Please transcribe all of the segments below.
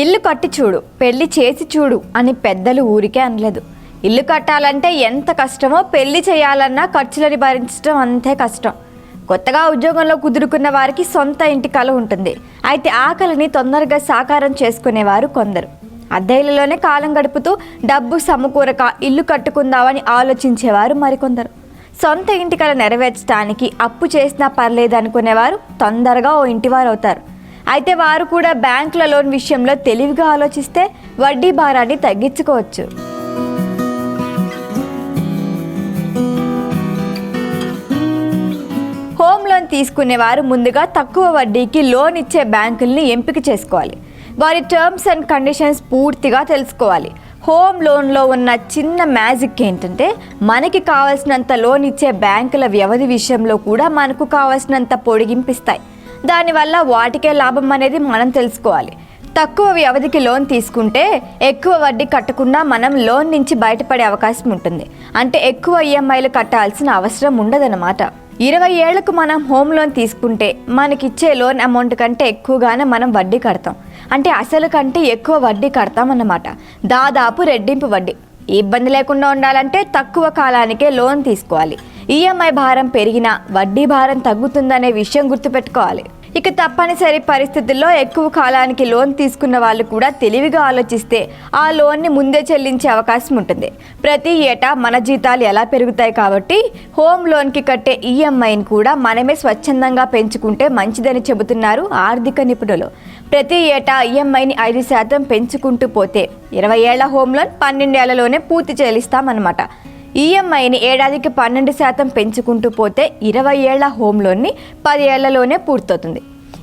ఇల్లు కట్టి చూడు పెళ్ళి చేసి చూడు అని పెద్దలు ఊరికే అనలేదు. ఇల్లు కట్టాలంటే ఎంత కష్టమో పెళ్ళి చేయాలన్నా ఖర్చులని భరించడం అంతే కష్టం. కొత్తగా ఉద్యోగంలో కుదురుకున్న వారికి సొంత ఇంటి కల ఉంటుంది. అయితే ఆ తొందరగా సాకారం చేసుకునేవారు కొందరు. అద్దెలలోనే కాలం గడుపుతూ డబ్బు సమకూరక ఇల్లు కట్టుకుందామని ఆలోచించేవారు మరికొందరు. సొంత ఇంటి కల నెరవేర్చడానికి అప్పు చేసినా పర్లేదు అనుకునేవారు తొందరగా ఓ ఇంటివారు అవుతారు అయితే వారు కూడా బ్యాంకుల లోన్ విషయంలో తెలివిగా ఆలోచిస్తే వడ్డీ భారాన్ని తగ్గించుకోవచ్చు. హోమ్ లోన్ తీసుకునేవారు ముందుగా తక్కువ వడ్డీకి లోన్ ఇచ్చే బ్యాంకుల్ని ఎంపిక చేసుకోవాలి. వారి టర్మ్స్ అండ్ కండిషన్స్ పూర్తిగా తెలుసుకోవాలి. హోమ్ లోన్లో ఉన్న చిన్న మ్యాజిక్ ఏంటంటే మనకి కావాల్సినంత లోన్ ఇచ్చే బ్యాంకుల వ్యవధి విషయంలో కూడా మనకు కావాల్సినంత పొడిగింపిస్తాయి. దానివల్ల వాటికే లాభం అనేది మనం తెలుసుకోవాలి. తక్కువ వ్యవధికి లోన్ తీసుకుంటే ఎక్కువ వడ్డీ కట్టకుండా మనం లోన్ నుంచి బయటపడే అవకాశం ఉంటుంది. అంటే ఎక్కువ ఈఎంఐలు కట్టాల్సిన అవసరం ఉండదన్నమాట. ఇరవై ఏళ్ళకు మనం హోమ్ లోన్ తీసుకుంటే మనకిచ్చే లోన్ అమౌంట్ కంటే ఎక్కువగానే మనం వడ్డీ కడతాం. అంటే అసలు కంటే ఎక్కువ వడ్డీ కడతాం అన్నమాట దాదాపు రెడ్డింపు వడ్డీ. ఇబ్బంది లేకుండా ఉండాలంటే తక్కువ కాలానికే లోన్ తీసుకోవాలి. ఈఎంఐ భారం పెరిగినా వడ్డీ భారం తగ్గుతుందనే విషయం గుర్తుపెట్టుకోవాలి. ఇక తప్పనిసరి పరిస్థితుల్లో ఎక్కువ కాలానికి లోన్ తీసుకున్న వాళ్ళు కూడా తెలివిగా ఆలోచిస్తే ఆ లోన్ని ముందే చెల్లించే అవకాశం ఉంటుంది. ప్రతి ఏటా మన జీతాలు ఎలా పెరుగుతాయి కాబట్టి హోమ్ లోన్కి కట్టే ఈఎంఐని కూడా మనమే స్వచ్ఛందంగా పెంచుకుంటే మంచిదని చెబుతున్నారు ఆర్థిక నిపుణులు. ప్రతి ఏటా ఈఎంఐని ఐదు శాతం పెంచుకుంటూ పోతే ఇరవై ఏళ్ళ హోమ్ లోన్ పన్నెండేళ్ళలోనే పూర్తి చెల్లిస్తామన్నమాట. ఈఎంఐని ఏడాదికి పన్నెండు శాతం పెంచుకుంటూ పోతే ఇరవై ఏళ్ళ హోమ్ లోన్ని పది ఏళ్ళలోనే పూర్తవుతుంది.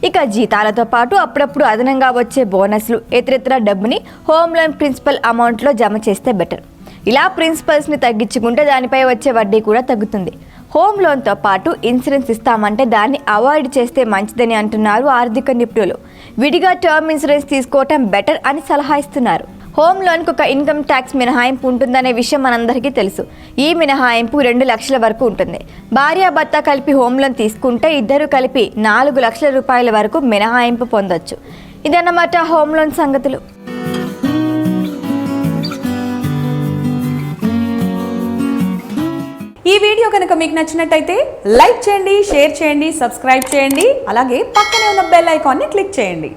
ఇక జీతాలతో పాటు అప్పుడప్పుడు అదనంగా వచ్చే బోనస్లు ఇతరితర డబ్బుని హోమ్ లోన్ ప్రిన్సిపల్ అమౌంట్లో జమ చేస్తే బెటర్. ఇలా ప్రిన్సిపల్స్ని తగ్గించుకుంటే దానిపై వచ్చే వడ్డీ కూడా తగ్గుతుంది. హోమ్ లోన్తో పాటు ఇన్సూరెన్స్ ఇస్తామంటే దాన్ని అవాయిడ్ చేస్తే మంచిదని అంటున్నారు ఆర్థిక నిపుణులు. విడిగా టర్మ్ ఇన్సూరెన్స్ తీసుకోవటం బెటర్ అని సలహా ఇస్తున్నారు. హోమ్ లోన్కు ఒక ఇన్కమ్ ట్యాక్స్ మినహాయింపు ఉంటుందనే విషయం మనందరికీ తెలుసు. ఈ మినహాయింపు రెండు లక్షల వరకు ఉంటుంది. భార్యాభర్త కలిపి హోమ్ లోన్ తీసుకుంటే ఇద్దరు కలిపి నాలుగు లక్షల రూపాయల వరకు మినహాయింపు పొందొచ్చు. ఇదన్నమాట హోమ్ లోన్ సంగతులు. ఈ వీడియో కనుక మీకు నచ్చినట్టయితే లైక్ చేయండి షేర్ చేయండి సబ్స్క్రైబ్ చేయండి అలాగే పక్కనే ఉన్న బెల్ ఐకాన్ని క్లిక్ చేయండి.